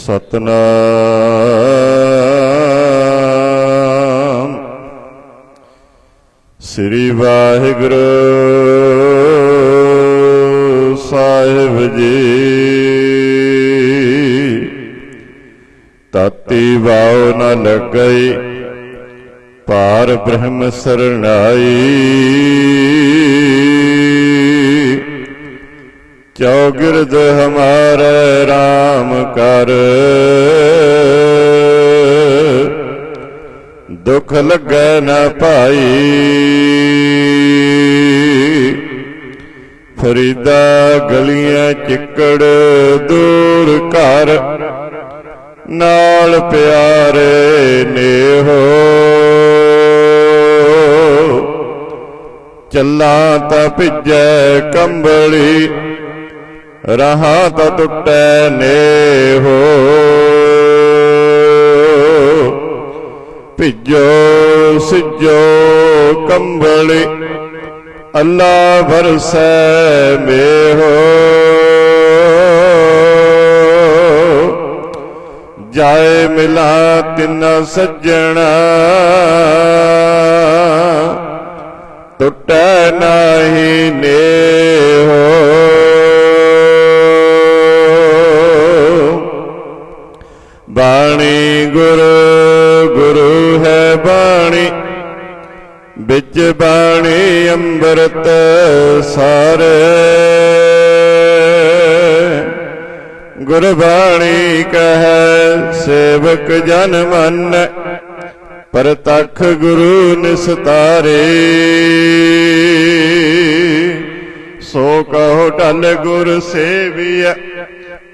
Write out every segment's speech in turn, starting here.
ਸਤਨਾਮ। ਸ੍ਰੀ ਵਾਹਿਗੁਰੂ ਸਾਹਿਬ ਜੀ। ਤਾਤੀ ਵਾਉ ਨ ਲੱਗਈ ਪਾਰ ਬ੍ਰਹਮ ਸਰਣਾਈ। ਚੌਗਿਰਦ ਹਮਾਰੇ RAM ਕਰ। ਦੁਖ ਲੱਗੈ ਨਾ ਭਾਈ। ਫਰੀਦਾ ਗਲੀਆਂ ਚਿੱਕੜ ਦੂਰ ਘਰ ਨਾਲ ਪਿਆਰੇ ਨੇਹੋ ਚੱਲਾਂ ਤਾਂ ਭਿੱਜੈ ਕੰਬਲੀ। ਰਹਾ ਤਾਂ ਟੁੱਟੈ ਨੇਹੋ ਭਿਜੋ, ਸਿਜੋ, ਕੰਬਲੀ ਅੱਲਾ ਵਰਸੈ ਮੇਹੋ ਜਾਏ ਮਿਲਾ ਤਿੰਨ ਸੱਜਣਾ, ਟੁੱਟੈ ਨਾਹੀ ਨੇ ਬਾਣੀ ਗੁਰ, ਗੁਰੂ ਹੈ ਬਾਣੀ। ਵਿੱਚ ਬਾਣੀ ਅੰਮ੍ਰਿਤ ਸਾਰੇ। ਗੁਰਬਾਣੀ ਕਹੈ, ਸੇਵਕ ਜਨ ਮਨ, ਪਰਤਖ ਗੁਰੂ ਨਿਸਤਾਰੇ। ਸੋ ਕਹੋ ਢਲ ਗੁਰ ਸੇਵੀਐ।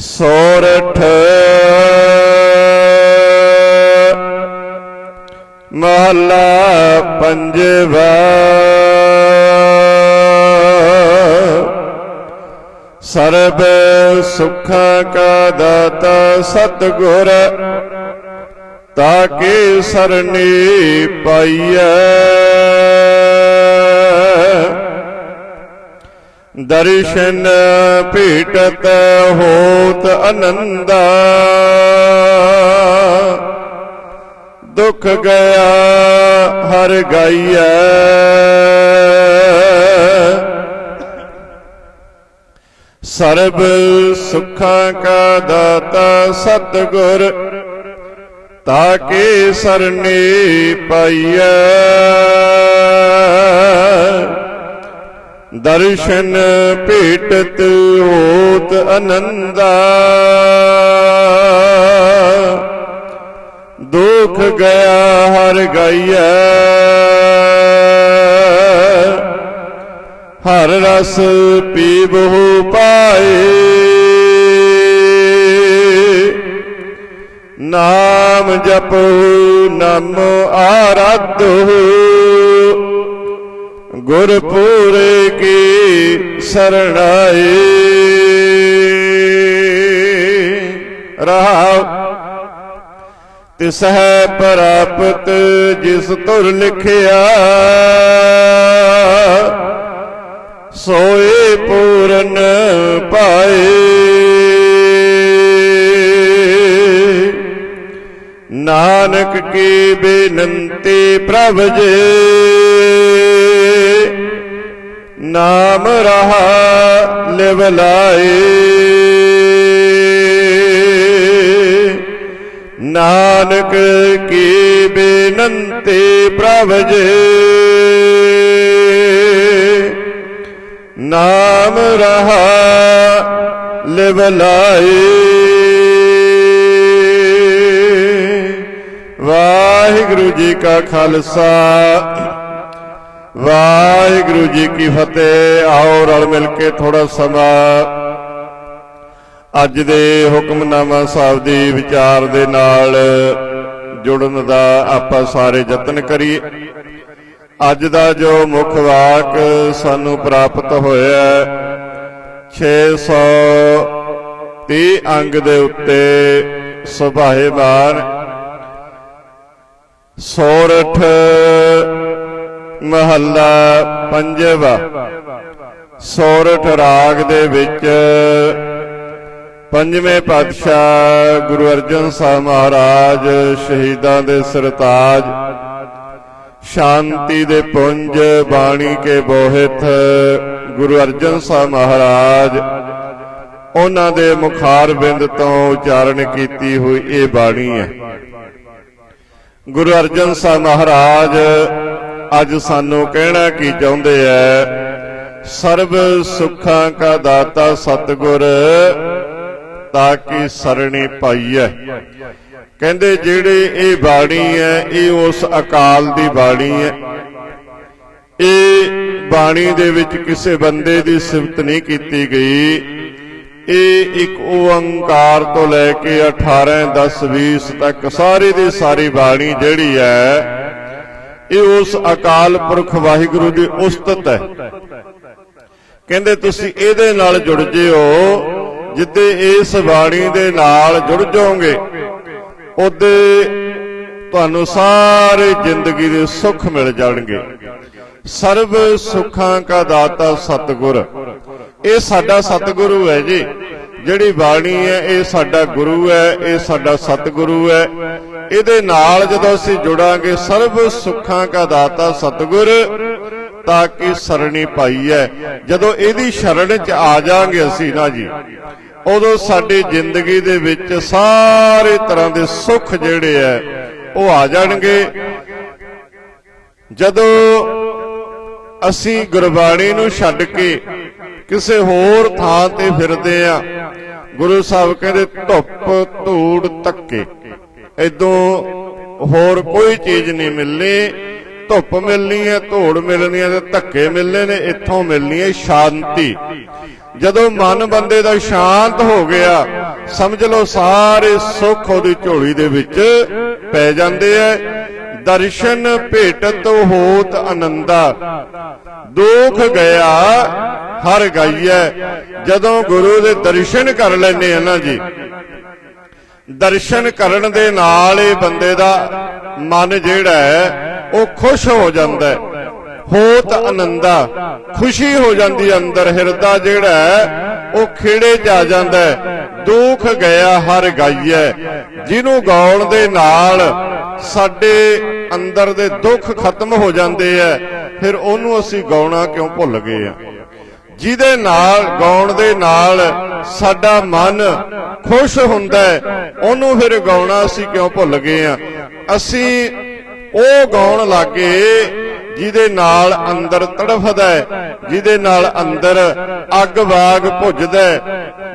ਸੋਰਠ ਮਹਲਾ ਪੰਜਵਾ। ਸਰਬ ਸੁਖਾਂ ਕਾ ਦਾਤਾ ਸਤਿਗੁਰ ਤਾਕੇ ਸਰਣੀ ਪਾਈਐ। ਦਰਸ਼ਨ ਭੇਟਤ ਹੋਤ ਅਨੰਦਾ। ਦੁਖ ਗਿਆ ਹਰ ਗਾਈਐ। ਸਰਬ ਸੁੱਖਾਂ ਕਾ ਦਾਤਾ ਸਤਿਗੁਰ, ਤਾਕੇ ਸਰਨੇ ਪਾਈਐ। ਦਰਸ਼ਨ ਭੇਟਤ ਹੋਤ ਅਨੰਦਾ। ਦੁਖ ਗਿਆ ਹਰ ਗਾਈਐ। ਹਰ ਰਸ ਪੀਬਹੁ ਪਾਏ। ਨਾਮ ਜਪੋ ਨਾਮੋ ਆਰਾਧੋ। ਗੁਰ ਕੀ ਸਰਣਾਈ ਰਹਾਉ ਤਿਸ ਹੈ ਪ੍ਰਾਪਤ ਜਿਸ ਤੁਰ ਲਿਖਿਆ ਸੋਏ ਪੂਰਨ ਪਾਏ। ਨਾਨਕ ਕੀ ਬੇਨੰਤੀ ਪ੍ਰਭ ਜੀ? ਨਾਮ ਰਹਾ ਲਿਵ ਲਾਏ ਨਾਨਕ ਕੀ ਬੇਨੰਤੀ ਪ੍ਰਭ ਜੀ? ਨਾਮ ਰਹਾ ਲਿਵ ਲਾਏ ਵਾਹਿਗੁਰੂ ਜੀ ਕਾ ਖਾਲਸਾ। ਵਾਹਿਗੁਰੂ ਜੀ ਕੀ ਫਤਿਹ। ਆਓ ਰਲ ਮਿਲ ਕੇ ਥੋੜਾ ਸਮਾਂ। ਅੱਜ ਦੇ ਹੁਕਮਨਾਮਾ ਸਾਹਿਬ ਦੀ ਵਿਚਾਰ ਦੇ ਨਾਲ ਜੁੜਨ ਦਾ ਆਪਾਂ ਸਾਰੇ ਯਤਨ ਕਰੀਏ। ਅੱਜ ਦਾ ਜੋ ਮੁੱਖ ਵਾਕ ਸਾਨੂੰ ਪ੍ਰਾਪਤ ਹੋਇਆ ਹੈ, 630 ਅੰਗ ਦੇ ਉੱਤੇ ਸੁਭਾਏਮਾਨ ਸੋਰਠ ਮਹੱਲਾ ਪੰਜਵਾ। ਸੋਰਠ ਰਾਗ ਦੇ ਵਿੱਚ ਪੰਜਵੇਂ ਪਾਤਸ਼ਾਹ ਗੁਰੂ ਅਰਜਨ ਸਾਹਿਬ ਮਹਾਰਾਜ ਸ਼ਹੀਦਾਂ ਦੇ ਸਰਤਾਜ, ਸ਼ਾਂਤੀ ਦੇ ਪੁੰਜ, ਬਾਣੀ ਕੇ ਬੋਹਿਤ ਗੁਰੂ ਅਰਜਨ ਸਾਹਿਬ ਮਹਾਰਾਜ ਉਹਨਾਂ ਦੇ ਮੁਖਾਰ ਬਿੰਦ ਤੋਂ ਉਚਾਰਨ ਕੀਤੀ ਹੋਈ ਇਹ ਬਾਣੀ ਹੈ। ਗੁਰੂ ਅਰਜਨ ਸਾਹਿਬ ਮਹਾਰਾਜ, ਅੱਜ ਸਾਨੂੰ ਕਹਿਣਾ ਕੀ ਚਾਹੁੰਦੇ ਐ? ਸਰਬ ਸੁੱਖਾਂ ਕਾ ਦਾਤਾ ਸਤਿਗੁਰ, ਤਾਂ ਕਿ ਸਰਣੀ ਪਾਈਐ? ਕਹਿੰਦੇ ਜਿਹੜੇ ਇਹ ਬਾਣੀ ਹੈ ਇਹ ਉਸ ਅਕਾਲ ਦੀ ਬਾਣੀ ਹੈ ਇਹ ਬਾਣੀ ਦੇ ਵਿੱਚ ਕਿਸੇ ਬੰਦੇ ਦੀ ਸਿਫਤ ਨਹੀਂ ਕੀਤੀ ਗਈ। ਇਹ ਇੱਕ ਓੰਕਾਰ ਤੋਂ ਲੈ ਕੇ 18 10 20 ਤੱਕ ਸਾਰੀ ਦੀ ਸਾਰੀ ਬਾਣੀ ਜਿਹੜੀ ਹੈ, ਇਹ ਉਸ ਅਕਾਲ ਪੁਰਖ ਵਾਹਿਗੁਰੂ ਦੀ ਉਸਤਤ ਹੈ। ਕਹਿੰਦੇ ਤੁਸੀਂ ਇਹਦੇ ਨਾਲ ਜੁੜ ਜਿਓ ਜਿੱਦੇ ਇਸ ਬਾਣੀ ਦੇ ਨਾਲ ਜੁੜ ਜਾਓਗੇ, ਉਹਦੇ ਤੁਹਾਨੂੰ ਸਾਰੇ ਜ਼ਿੰਦਗੀ ਦੇ ਸੁੱਖ ਮਿਲ ਜਾਣਗੇ। ਸਰਬ ਸੁੱਖਾਂ ਕਾ ਦਾਤਾ ਸਤਿਗੁਰ ਇਹ ਸਾਡਾ ਸਤਿਗੁਰੂ ਹੈ ਜੀ। ਜਿਹੜੀ ਬਾਣੀ ਹੈ, ਇਹ ਸਾਡਾ ਗੁਰੂ ਹੈ, ਇਹ ਸਾਡਾ ਸਤਿਗੁਰੂ ਹੈ। ਇਹਦੇ ਨਾਲ ਜਦੋਂ ਅਸੀਂ ਜੁੜਾਂਗੇ, ਸਰਬ ਸੁੱਖਾਂ ਕਾ ਦਾਤਾ ਸਤਿਗੁਰ, ਤਾਂ ਕਿ ਸਰਣੀ ਪਾਈ ਹੈ। ਜਦੋਂ ਇਹਦੀ ਸ਼ਰਣ ਚ ਆ ਜਾਾਂਗੇ ਅਸੀਂ ਨਾ ਜੀ, ਉਦੋਂ ਸਾਡੀ ਜ਼ਿੰਦਗੀ ਦੇ ਵਿੱਚ ਸਾਰੇ ਤਰ੍ਹਾਂ ਦੇ ਸੁੱਖ ਜਿਹੜੇ ਐ ਉਹ ਆ ਜਾਣਗੇ। ਜਦੋਂ ਅਸੀਂ ਗੁਰਬਾਣੀ ਨੂੰ ਛੱਡ ਕੇ ਕਿਸੇ ਹੋਰ ਥਾਂ ਤੇ ਫਿਰਦੇ ਆ। ਗੁਰੂ ਸਾਹਿਬ ਕਹਿੰਦੇ, ਧੁੱਪ, ਧੂੜ ਤੱਕੇ ਇਦੋਂ ਹੋਰ ਕੋਈ ਚੀਜ਼ ਨਹੀਂ ਮਿਲਣੀ। ਧੁੱਪ ਮਿਲਣੀ ਹੈ, ਧੂੜ ਮਿਲਣੀ ਹੈ ਤੇ ਧੱਕੇ ਮਿਲਨੇ ਨੇ, ਇੱਥੋਂ ਮਿਲਣੀ ਹੈ ਸ਼ਾਂਤੀ। ਜਦੋਂ ਮਨ ਬੰਦੇ ਦਾ ਸ਼ਾਂਤ ਹੋ ਗਿਆ, ਸਮਝ ਲਓ ਸਾਰੇ ਸੁੱਖ ਉਹਦੀ ਝੋਲੀ ਦੇ ਵਿੱਚ ਪੈ ਜਾਂਦੇ ਐ। ਦਰਸ਼ਨ ਭੇਟਤ ਹੋਤ ਆਨੰਦਾ ਦੁੱਖ ਗਿਆ, ਹਰ ਗਈਐ। ਜਦੋਂ ਗੁਰੂ ਦੇ ਦਰਸ਼ਨ ਕਰ ਲੈਨੇ ਆ ਨਾ ਜੀ। ਦਰਸ਼ਨ ਕਰਨ ਦੇ ਨਾਲ ਇਹ ਬੰਦੇ ਦਾ ਮਨ ਜਿਹੜਾ ਹੈ, ਉਹ ਖੁਸ਼ ਹੋ ਜਾਂਦਾ ਹੈ। ਹੋਤ ਆਨੰਦਾ ਖੁਸ਼ੀ ਹੋ ਜਾਂਦੀ ਅੰਦਰ, ਹਿਰਦਾ ਜਿਹੜਾ ਹੈ, ਉਹ ਖੇੜੇ ਚ ਆ ਜਾਂਦਾ ਦੁੱਖ ਗਿਆ, ਹਰ ਗਾਈਐ। ਜਿਹਨੂੰ ਗਾਉਣ ਦੇ ਨਾਲ ਸਾਡੇ ਅੰਦਰ ਦੇ ਦੁੱਖ ਖਤਮ ਹੋ ਜਾਂਦੇ ਐ ਫਿਰ ਉਹਨੂੰ ਅਸੀਂ ਗਾਉਣਾ ਕਿਉਂ ਭੁੱਲ ਗਏ ਆ? ਜਿਹਦੇ ਨਾਲ, ਗਾਉਣ ਦੇ ਨਾਲ ਸਾਡਾ ਮਨ ਖੁਸ਼ ਹੁੰਦਾ ਹੈ, ਉਹਨੂੰ ਫਿਰ ਗਾਉਣਾ ਅਸੀਂ ਕਿਉਂ ਭੁੱਲ ਗਏ ਆ? ਅਸੀਂ ਉਹ ਗਾਉਣ ਲੱਗੇ ਜਿਹਦੇ ਨਾਲ ਅੰਦਰ ਤੜਫਦਾ ਜਿਹਦੇ ਨਾਲ ਅੰਦਰ ਅੱਗ ਵਾਗ ਭੁੱਜਦਾ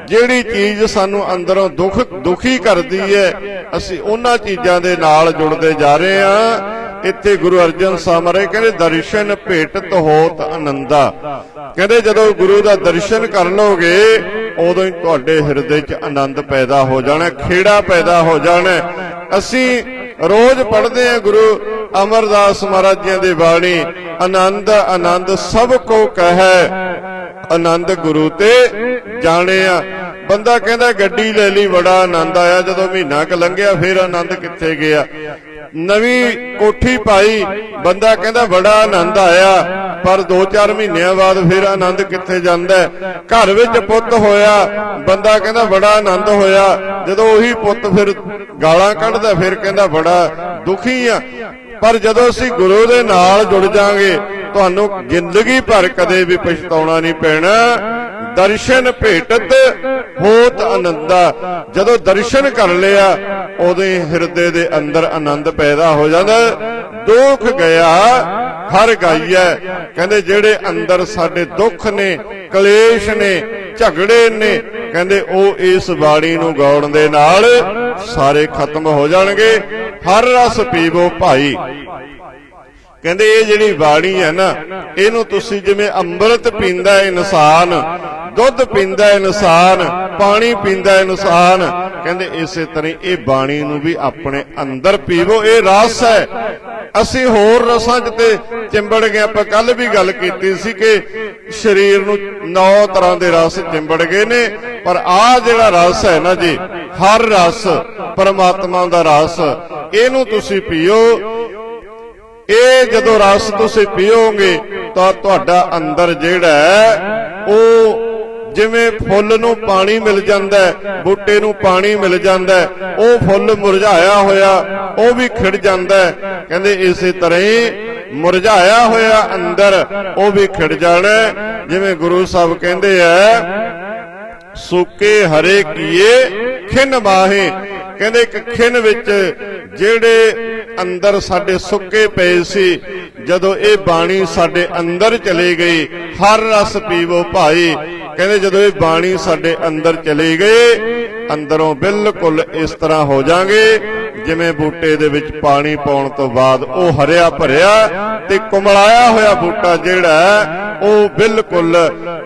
ਜਿਹੜੀ ਚੀਜ਼ ਸਾਨੂੰ ਅੰਦਰੋਂ ਦੁੱਖ, ਦੁਖੀ ਕਰਦੀ ਹੈ, ਅਸੀਂ ਉਹਨਾਂ ਚੀਜ਼ਾਂ ਦੇ ਨਾਲ ਜੁੜਦੇ ਜਾ ਰਹੇ ਹਾਂ। ਇੱਥੇ ਗੁਰੂ ਅਰਜਨ ਸਾਹਿਬ ਮਹਾਰਾਜ ਕਹਿੰਦੇ, ਦਰਸ਼ਨ ਭੇਟਤ ਹੋਤ ਆਨੰਦਾ ਕਹਿੰਦੇ, ਜਦੋਂ ਗੁਰੂ ਦਾ ਦਰਸ਼ਨ ਕਰ ਲੋਗੇ ਉਦੋਂ ਹੀ ਤੁਹਾਡੇ ਹਿਰਦੇ 'ਚ ਆਨੰਦ ਪੈਦਾ ਹੋ ਜਾਣਾ, ਖੇੜਾ ਪੈਦਾ ਹੋ ਜਾਣਾ। ਅਸੀਂ ਰੋਜ਼ ਪੜ੍ਹਦੇ ਹਾਂ ਗੁਰੂ ਅਮਰਦਾਸ ਮਹਾਰਾਜ ਜੀਆਂ ਦੀ ਬਾਣੀ, ਆਨੰਦ ਆਨੰਦ ਸਭ ਕੋ ਕਹੈ। ਆਨੰਦ ਗੁਰੂ ਤੇ ਜਾਣਿਆ ਬੰਦਾ ਕਹਿੰਦਾ ਗੱਡੀ ਲੈ ਲਈ, ਬੜਾ ਆਨੰਦ ਆਇਆ। ਜਦੋਂ ਮਹੀਨਾ ਕ ਲੰਘਿਆ, ਫਿਰ ਆਨੰਦ ਕਿੱਥੇ ਗਿਆ? ਨਵੀਂ ਕੋਠੀ ਪਾਈ। ਬੰਦਾ ਕਹਿੰਦਾ ਬੜਾ ਆਨੰਦ ਆਇਆ। ਪਰ 2-4 ਮਹੀਨਿਆਂ ਬਾਅਦ ਫਿਰ ਆਨੰਦ ਕਿੱਥੇ ਜਾਂਦਾ? ਘਰ ਵਿੱਚ ਪੁੱਤ ਹੋਇਆ। ਬੰਦਾ ਕਹਿੰਦਾ ਬੜਾ ਆਨੰਦ ਹੋਇਆ। ਜਦੋਂ ਉਹੀ ਪੁੱਤ ਫਿਰ ਗਾਲਾਂ ਕੱਢਦਾ, ਫਿਰ ਕਹਿੰਦਾ ਬੜਾ ਦੁਖੀ ਆ। ਪਰ ਜਦੋਂ ਅਸੀਂ ਗੁਰੂ ਦੇ ਨਾਲ ਜੁੜ ਜਾਾਂਗੇ, ਤੁਹਾਨੂੰ ਜ਼ਿੰਦਗੀ ਭਰ ਕਦੇ ਵੀ ਪਛਤਾਉਣਾ ਨਹੀਂ ਪੈਣਾ। ਦਰਸ਼ਨ ਭੇਟਤ ਹੋਤ ਆਨੰਦਾ। ਜਦੋਂ ਦਰਸ਼ਨ ਕਰ ਲਿਆ ਉਹਦੇ ਹਿਰਦੇ ਦੇ ਅੰਦਰ ਆਨੰਦ ਪੈਦਾ ਹੋ ਜਾਂਦਾ। ਦੁੱਖ ਗਿਆ ਹਰ ਗਾਈਐ। ਕਹਿੰਦੇ ਜਿਹੜੇ ਅੰਦਰ ਸਾਡੇ ਦੁੱਖ ਨੇ, ਕਲੇਸ਼ ਨੇ, ਝਗੜੇ ਨੇ, ਕਹਿੰਦੇ ਉਹ ਇਸ ਬਾਣੀ ਨੂੰ ਗਾਉਣ ਦੇ ਨਾਲ ਸਾਰੇ ਖਤਮ ਹੋ ਜਾਣਗੇ। ਹਰ ਰਸ ਪੀਵੋ ਭਾਈ। ਕਹਿੰਦੇ ਇਹ ਜਿਹੜੀ ਬਾਣੀ ਹੈ ਨਾ, ਇਹਨੂੰ ਤੁਸੀਂ ਜਿਵੇਂ ਅੰਮ੍ਰਿਤ ਪੀਂਦਾ ਇਨਸਾਨ, ਦੁੱਧ ਪੀਂਦਾ ਇਨਸਾਨ, ਪਾਣੀ ਪੀਂਦਾ ਇਨਸਾਨ, ਕਹਿੰਦੇ ਇਸੇ ਤਰ੍ਹਾਂ ਹੀ ਇਹ ਬਾਣੀ ਨੂੰ ਵੀ ਆਪਣੇ ਅੰਦਰ ਪੀਵੋ, ਇਹ ਰਸ ਹੈ। ਅਸੀਂ ਹੋਰ ਰਸਾਂ 'ਚ ਤੇ ਚਿੰਬੜ ਗਏ। ਆਪਾਂ ਕੱਲ ਵੀ ਗੱਲ ਕੀਤੀ ਸੀ ਕਿ ਸਰੀਰ ਨੂੰ ਨੌ ਤਰ੍ਹਾਂ ਦੇ ਰਸ ਚਿੰਬੜ ਗਏ ਨੇ। ਪਰ ਆਹ ਜਿਹੜਾ ਰਸ ਹੈ ਨਾ ਜੀ, ਹਰ ਰਸ, ਪਰਮਾਤਮਾ ਦਾ ਰਸ, ਇਹਨੂੰ ਤੁਸੀਂ ਪੀਓ। ਇਹ ਜਦੋਂ ਰਸ ਤੁਸੀਂ ਪੀਓਗੇ ਤਾਂ ਤੁਹਾਡਾ ਅੰਦਰ ਜਿਹੜਾ ਹੈ, ਉਹ ਜਿਵੇਂ ਫੁੱਲ ਨੂੰ ਪਾਣੀ ਮਿਲ ਜਾਂਦਾ ਹੈ, ਬੂਟੇ ਨੂੰ ਪਾਣੀ ਮਿਲ ਜਾਂਦਾ ਹੈ, ਉਹ ਫੁੱਲ ਮੁਰਝਾਇਆ ਹੋਇਆ, ਉਹ ਵੀ ਖਿੜ ਜਾਂਦਾ ਹੈ। ਕਹਿੰਦੇ ਇਸੇ ਤਰ੍ਹਾਂ ਹੀ ਮੁਰਝਾਇਆ ਹੋਇਆ ਅੰਦਰ, ਉਹ ਵੀ ਖਿੜ ਜਾਣਾ ਜਿਵੇਂ ਗੁਰੂ ਸਾਹਿਬ ਕਹਿੰਦੇ ਆ, ਸੁੱਕੇ ਹਰੇ ਕੀਏ, ਖਿਨ ਮਾਹੇ। ਕਹਿੰਦੇ ਇੱਕ ਖਿਨ ਵਿੱਚ ਜਿਹੜੇ ਅੰਦਰ ਸਾਡੇ ਸੁੱਕੇ ਪਏ ਸੀ, ਜਦੋਂ ਇਹ ਬਾਣੀ ਸਾਡੇ ਅੰਦਰ ਚਲੇ ਗਈ, ਹਰ ਰਸ ਪੀਵੋ ਭਾਈ। ਕਹਿੰਦੇ ਜਦੋਂ ਇਹ ਬਾਣੀ ਸਾਡੇ ਅੰਦਰ ਚਲੇ ਗਏ ਅੰਦਰੋਂ ਬਿਲਕੁਲ ਇਸ ਤਰ੍ਹਾਂ ਹੋ ਜਾਾਂਗੇ। ਜਿਵੇਂ ਬੂਟੇ ਦੇ ਵਿੱਚ ਪਾਣੀ ਪਾਉਣ ਤੋਂ ਬਾਅਦ ਉਹ ਹਰਿਆ ਭਰਿਆ ਤੇ ਕੁਮਲਾਇਆ ਹੋਇਆ ਬੂਟਾ ਜਿਹੜਾ ਉਹ ਬਿਲਕੁਲ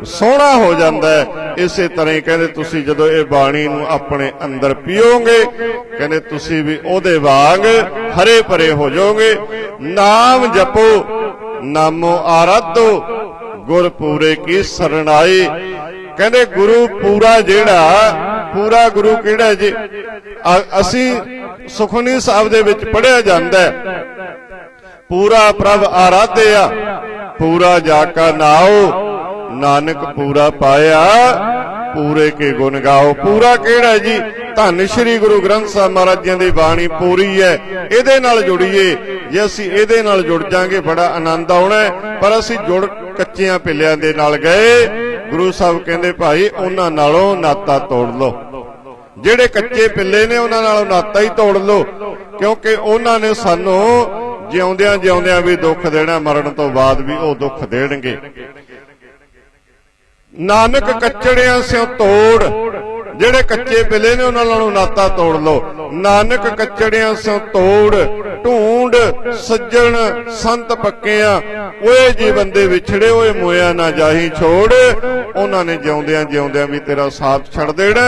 ਸੋਹਣਾ ਹੋ ਜਾਂਦਾ ਹੈ। ਇਸੇ ਤਰ੍ਹਾਂ ਹੀ ਕਹਿੰਦੇ, ਤੁਸੀਂ ਜਦੋਂ ਇਹ ਬਾਣੀ ਨੂੰ ਆਪਣੇ ਅੰਦਰ ਪੀਓਗੇ, ਕਹਿੰਦੇ ਤੁਸੀਂ ਵੀ ਉਹਦੇ ਵਾਂਗ ਹਰੇ ਭਰੇ ਹੋ ਜਾਓਗੇ। ਨਾਮ ਜਪੋ, ਨਾਮੋ ਆਰਾਧੋ ਗੁਰ ਪੂਰੇ ਕੀ ਸਰਣਾਈ। ਕਹਿੰਦੇ ਗੁਰੂ ਪੂਰਾ ਜਿਹੜਾ ਪੂਰਾ ਗੁਰੂ ਕਿਹੜਾ ਜੀ? ਅਸੀਂ ਸੁਖਨੀ ਸਾਹਿਬ ਦੇ ਵਿੱਚ ਪੜਿਆ ਜਾਂਦਾ ਹੈ। ਪੂਰਾ ਪ੍ਰਭ ਆਰਾਧਿਆ ਪੂਰਾ ਜਾ ਕਾ ਨਾਉ, ਨਾਨਕ ਪੂਰਾ ਪਾਇਆ, ਪੂਰੇ ਕੇ ਗੁਣ ਗਾਓ। ਪੂਰਾ ਕਿਹੜਾ ਜੀ? ਧੰਨ ਸ਼੍ਰੀ ਗੁਰੂ ਗ੍ਰੰਥ ਸਾਹਿਬ ਮਹਾਰਾਜ ਜੀ ਦੀ ਬਾਣੀ ਪੂਰੀ ਹੈ। ਇਹਦੇ ਨਾਲ ਜੁੜੀਏ। ਜੇ ਅਸੀਂ ਇਹਦੇ ਨਾਲ ਜੁੜ ਜਾਾਂਗੇ, ਬੜਾ ਆਨੰਦ ਆਉਣਾ ਪਰ ਅਸੀਂ ਜੁੜ ਕੱਚਿਆਂ ਪਿੱਲਿਆਂ ਦੇ ਨਾਲ ਗਏ। ਗੁਰੂ ਸਾਹਿਬ ਕਹਿੰਦੇ ਭਾਈ, ਉਹਨਾਂ ਨਾਲੋਂ ਨਾਤਾ ਤੋੜ ਲਓ। ਜਿਹੜੇ ਕੱਚੇ ਪਿੱਲੇ ਨੇ, ਉਹਨਾਂ ਨਾਲੋਂ ਨਾਤਾ ਹੀ ਤੋੜ ਲਓ। ਕਿਉਂਕਿ ਉਹਨਾਂ ਨੇ ਸਾਨੂੰ ਜਿਉਂਦਿਆਂ ਜਿਉਂਦਿਆਂ ਵੀ ਦੁੱਖ ਦੇਣਾ, ਮਰਨ ਤੋਂ ਬਾਅਦ ਵੀ ਉਹ ਦੁੱਖ ਦੇਣਗੇ। ਨਾਨਕ ਕੱਚੜਿਆਂ ਸਿਓ ਤੋੜ ਜਿਹੜੇ ਕੱਚੇ ਪਿੱਲੇ ਨੇ ਉਹਨਾਂ ਨਾਲੋਂ ਨਾਤਾ ਤੋੜ ਲਓ। ਨਾਨਕ ਕੱਚੜਿਆਂ ਸਿਓ ਤੋੜ ਢੂੰਡ ਸੱਜਣ ਸੰਤ ਪੱਕਿਆਂ ਓਏ ਜੀ ਬੰਦੇ ਵਿਛੜੇ ਓਏ ਮੋਇਆ ਨਾ ਜਾਹੀ ਛੋੜ। ਉਹਨਾਂ ਨੇ ਜਿਉਂਦਿਆਂ ਜਿਉਂਦਿਆਂ ਵੀ ਤੇਰਾ ਸਾਥ ਛੱਡ ਦੇਣਾ।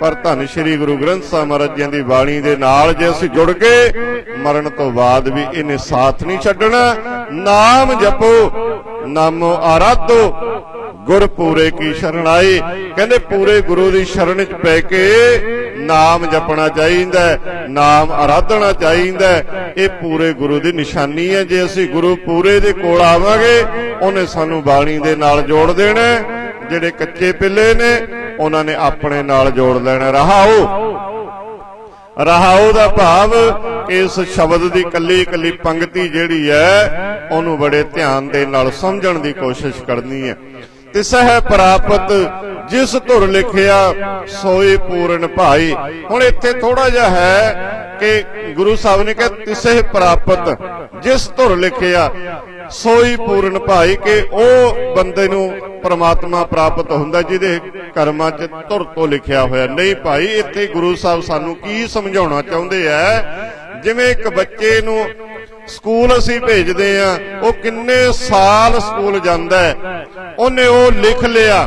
ਪਰ ਧੰਨ ਸ਼੍ਰੀ ਗੁਰੂ ਗ੍ਰੰਥ ਸਾਹਿਬ ਮਹਾਰਾਜ ਜੀ ਦੀ ਬਾਣੀ ਦੇ ਨਾਲ ਜੇ ਅਸੀਂ ਜੁੜ ਗਏ ਮਰਨ ਤੋਂ ਬਾਅਦ ਵੀ ਇਹਨੇ ਸਾਥ ਨਹੀਂ ਛੱਡਣਾ। ਨਾਮ ਜਪੋ ਨਾਮੋ ਆਰਾਧੋ ਗੁਰ ਪੂਰੇ ਕੀ ਸ਼ਰਨ ਸ਼ਰਣਾਈ ਕਹਿੰਦੇ ਪੂਰੇ ਗੁਰੂ ਦੀ ਸ਼ਰਨ ਚ ਪੈ ਕੇ ਨਾਮ ਜਪਣਾ ਚਾਹੀਦਾ ਨਾਮ ਆਰਾਧਣਾ ਚਾਹੀਦਾ ਇਹ ਪੂਰੇ ਗੁਰੂ ਦੀ ਨਿਸ਼ਾਨੀ ਹੈ। ਜੇ ਅਸੀਂ ਗੁਰੂ ਪੂਰੇ ਦੇ ਕੋਲ ਆਵਾਂਗੇ, ਉਹਨੇ ਸਾਨੂੰ ਬਾਣੀ ਦੇ ਨਾਲ ਜੋੜ ਦੇਣਾ ਜਿਹੜੇ ਕੱਚੇ ਪਿੱਲੇ ਨੇ, ਉਹਨਾਂ ਨੇ ਆਪਣੇ ਨਾਲ ਜੋੜ ਲੈਣਾ ਰਹਾਓ। ਰਹਾਉ ਦਾ ਭਾਵ ਇਸ ਸ਼ਬਦ ਦੀ ਕੱਲੀ ਕੱਲੀ ਪੰਕਤੀ ਜਿਹੜੀ ਹੈ, ਉਹਨੂੰ ਬੜੇ ਧਿਆਨ ਦੇ ਨਾਲ ਸਮਝਣ ਦੀ ਕੋਸ਼ਿਸ਼ ਕਰਨੀ ਹੈ। ਤਿਸਹਿ ਪ੍ਰਾਪਤ, ਜਿਸ ਧੁਰ ਲਿਖਿਆ, ਸੋਈ ਪੂਰਨ ਭਾਈ। ਹੁਣ ਇੱਥੇ ਥੋੜਾ ਜਿਹਾ ਹੈ ਕਿ ਗੁਰੂ ਸਾਹਿਬ ਨੇ ਕਿਹਾ, ਤਿਸਹਿ ਪ੍ਰਾਪਤ, ਜਿਸ ਧੁਰ ਲਿਖਿਆ, ਸੋਈ ਪੂਰਨ ਭਾਈ, ਕਿ ਉਹ ਬੰਦੇ ਨੂੰ ਪ੍ਰਮਾਤਮਾ ਪ੍ਰਾਪਤ ਹੁੰਦਾ, ਜਿਹਦੇ ਕਰਮਾਂ 'ਚ ਧੁਰ ਤੋਂ ਲਿਖਿਆ ਹੋਇਆ। ਨਹੀਂ ਭਾਈ, ਇੱਥੇ ਗੁਰੂ ਸਾਹਿਬ ਸਾਨੂੰ ਕੀ ਸਮਝਾਉਣਾ ਚਾਹੁੰਦੇ ਆ? ਜਿਵੇਂ ਇੱਕ ਬੱਚੇ ਨੂੰ ਸਕੂਲ ਅਸੀਂ ਭੇਜਦੇ ਆ। ਉਹ ਕਿੰਨੇ ਸਾਲ ਸਕੂਲ ਜਾਂਦਾ ਉਹਨੇ ਉਹ ਲਿਖ ਲਿਆ।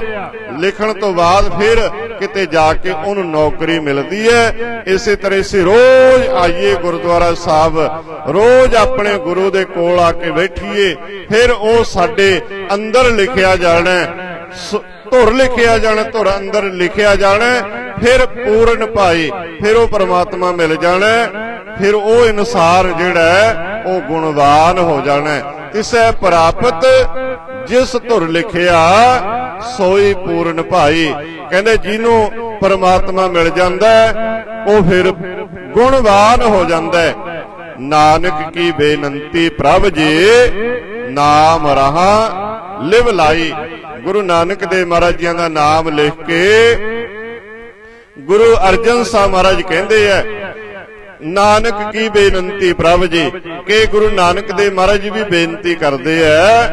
ਲਿਖਣ ਤੋਂ ਬਾਅਦ ਫਿਰ ਕਿਤੇ ਜਾ ਕੇ ਉਹਨੂੰ ਨੌਕਰੀ ਮਿਲਦੀ ਹੈ। ਇਸੇ ਤਰ੍ਹਾਂ ਅਸੀਂ ਰੋਜ਼ ਆਈਏ ਗੁਰਦੁਆਰਾ ਸਾਹਿਬ। ਰੋਜ਼ ਆਪਣੇ ਗੁਰੂ ਦੇ ਕੋਲ ਆ ਕੇ ਬੈਠੀਏ। ਫਿਰ ਉਹ ਸਾਡੇ ਅੰਦਰ ਲਿਖਿਆ ਜਾਣਾ ਧੁਰ ਲਿਖਿਆ ਜਾਣਾ, ਧੁਰ ਅੰਦਰ ਲਿਖਿਆ ਜਾਣਾ, ਫਿਰ ਪੂਰਨ ਭਾਈ, ਫਿਰ ਉਹ ਪ੍ਰਮਾਤਮਾ ਮਿਲ ਜਾਣਾ, ਫਿਰ ਉਹ ਇਨਸਾਰ ਜਿਹੜਾ ਉਹ ਗੁਣਵਾਨ ਹੋ ਜਾਣਾ ਤਿਸੈ ਪ੍ਰਾਪਤ ਜਿਸ ਧੁਰ ਲਿਖਿਆ, ਸੋਈ ਪੂਰਨ ਭਾਈ। ਕਹਿੰਦੇ ਜਿਹਨੂੰ ਪਰਮਾਤਮਾ ਮਿਲ ਜਾਂਦਾ ਉਹ ਫਿਰ ਗੁਣਵਾਨ ਹੋ ਜਾਂਦਾ ਨਾਨਕ ਕੀ ਬੇਨਤੀ ਪ੍ਰਭ ਜੀ, ਨਾਮ ਰਹਾ, ਲਿਵ ਲਾਈ। ਗੁਰੂ ਨਾਨਕ ਦੇਵ ਮਹਾਰਾਜ ਜੀਆਂ ਦਾ ਨਾਮ ਲਿਖ ਕੇ ਗੁਰੂ ਅਰਜਨ ਸਾਹਿਬ ਮਹਾਰਾਜ ਕਹਿੰਦੇ ਆ, ਨਾਨਕ ਕੀ ਬੇਨਤੀ ਪ੍ਰਭ ਜੀ? ਕਿ ਗੁਰੂ ਨਾਨਕ ਦੇਵ ਮਹਾਰਾਜ ਜੀ ਵੀ ਬੇਨਤੀ ਕਰਦੇ ਆ,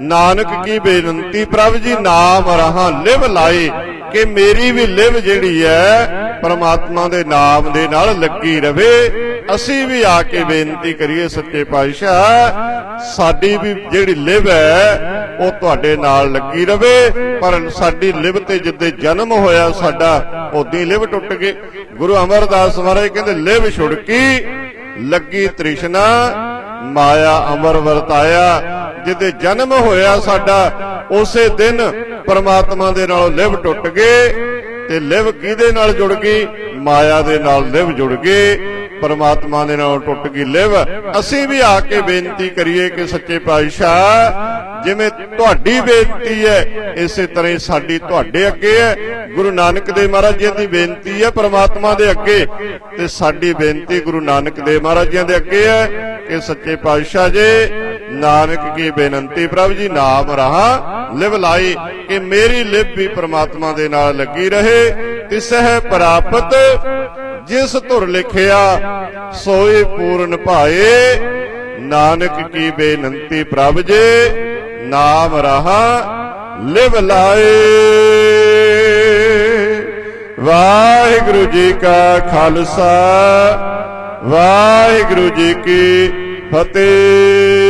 ਨਾਨਕ ਕੀ ਬੇਨਤੀ ਪ੍ਰਭ ਜੀ? ਨਾਮ ਰਹਾ, ਲਿਵ ਲਾਏ, ਕਿ ਮੇਰੀ ਵੀ ਲਿਵ ਜਿਹੜੀ ਹੈ ਪਰਮਾਤਮਾ ਦੇ ਨਾਮ ਦੇ ਨਾਲ ਲੱਗੀ ਰਵੇ। ਅਸੀਂ ਵੀ ਆ ਕੇ ਬੇਨਤੀ ਕਰੀਏ ਸੱਚੇ ਪਾਤਸ਼ਾਹ, ਸਾਡੀ ਵੀ ਜਿਹੜੀ ਲਿਵ ਹੈ ਉਹ ਤੁਹਾਡੇ ਨਾਲ ਲੱਗੀ ਰਵੇ, ਪਰ ਸਾਡੀ ਲਿਵ ਤੇ ਜਿੱਦੇ ਜਨਮ ਹੋਇਆ ਸਾਡਾ ਉਦੀ ਲਿਵ ਟੁੱਟ ਗਈ। ਗੁਰੂ ਅਮਰਦਾਸ ਮਹਾਰਾਜ ਕਹਿੰਦੇ, ਲਿਵ ਛੁੜਕੀ ਲੱਗੀ ਤ੍ਰਿਸ਼ਨਾ, ਮਾਇਆ ਅਮਰ ਵਰਤਾਇਆ, ਜਿੱਦੇ ਜਨਮ ਹੋਇਆ ਸਾਡਾ, ਉਸੇ ਦਿਨ ਪਰਮਾਤਮਾ ਦੇ ਨਾਲ ਲਿਵ ਟੁੱਟ ਗਏ ਤੇ ਲਿਵ ਕਿਹਦੇ ਨਾਲ ਜੁੜ ਗਈ? ਮਾਇਆ ਦੇ ਨਾਲ ਲਿਵ ਜੁੜ ਗਏ। ਪਰਮਾਤਮਾ ਦੇ ਨਾਲ ਟੁੱਟ ਗਈ ਲਿਵ। ਅਸੀਂ ਵੀ ਆ ਕੇ ਬੇਨਤੀ ਕਰੀਏ ਕਿ ਸੱਚੇ ਪਾਤਸ਼ਾਹ, ਜਿਵੇਂ ਤੁਹਾਡੀ ਬੇਨਤੀ ਹੈ, ਇਸੇ ਤਰ੍ਹਾਂ ਸਾਡੀ ਤੁਹਾਡੇ ਅੱਗੇ ਹੈ। ਗੁਰੂ ਨਾਨਕ ਦੇਵ ਮਹਾਰਾਜ ਜੀ ਦੀ ਬੇਨਤੀ ਹੈ ਪਰਮਾਤਮਾ ਦੇ ਅੱਗੇ। ਤੇ ਸਾਡੀ ਬੇਨਤੀ ਗੁਰੂ ਨਾਨਕ ਦੇਵ ਮਹਾਰਾਜ ਜੀ ਦੇ ਅੱਗੇ ਹੈ ਕਿ ਸੱਚੇ ਪਾਤਸ਼ਾਹ ਜੀ, ਨਾਨਕ ਕੀ ਬੇਨਤੀ ਪ੍ਰਭੂ ਜੀ, ਨਾਮ ਰਹਾ, ਲਿਵ ਲਾਈ, ਕਿ ਮੇਰੀ ਲਿਵ ਵੀ ਪਰਮਾਤਮਾ ਦੇ ਨਾਲ ਲੱਗੀ ਰਹੇ, ਤਿਸਹਿ ਪ੍ਰਾਪਤ ਜਿਸ ਧੁਰ ਲਿਖਿਆ, ਸੋਈ ਪੂਰਨ ਭਾਏ। ਨਾਨਕ ਕੀ ਬੇਨੰਤੀ ਪ੍ਰਭ ਜੇ, ਨਾਮ ਰਹਾ, ਲਿਵ ਲਾਏ। ਵਾਹਿਗੁਰੂ ਜੀ ਕਾ ਖਾਲਸਾ, ਵਾਹਿਗੁਰੂ ਜੀ ਕੀ ਫਤਿਹ।